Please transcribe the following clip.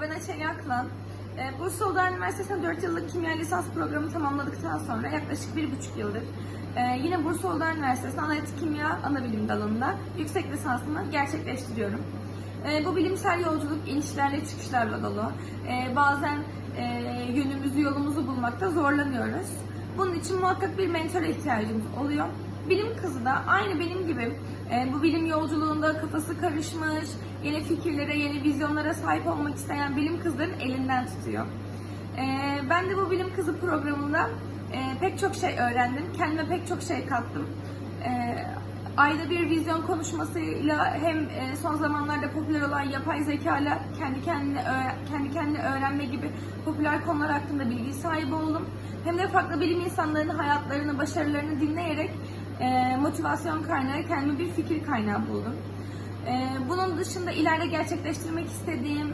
ben Açeli Aklan. Ee, Bursa Uludağ Üniversitesi'nde 4 yıllık kimya lisans programı tamamladıktan sonra yaklaşık 1,5 yıldır e, yine Bursa Uludağ Üniversitesi'nde analitik kimya ana bilim dalında yüksek lisansımı gerçekleştiriyorum. E, bu bilimsel yolculuk inişlerle çıkışlarla dolu. E, bazen e, yönümüzü, yolumuzu bulmakta zorlanıyoruz. Bunun için muhakkak bir mentora ihtiyacımız oluyor. Bilim kızı da aynı benim gibi e, bu bilim yolculuğunda kafası karışmış, yeni fikirlere, yeni vizyonlara sahip olmak isteyen bilim kızların elinden tutuyor. E, ben de bu bilim kızı programında e, pek çok şey öğrendim, kendime pek çok şey kattım. E, ayda bir vizyon konuşmasıyla hem e, son zamanlarda popüler olan yapay zeka ile kendi kendine kendi kendine öğrenme gibi popüler konular hakkında bilgi sahibi oldum. Hem de farklı bilim insanlarının hayatlarını, başarılarını dinleyerek motivasyon kaynağı, kendime bir fikir kaynağı buldum. E, bunun dışında ileride gerçekleştirmek istediğim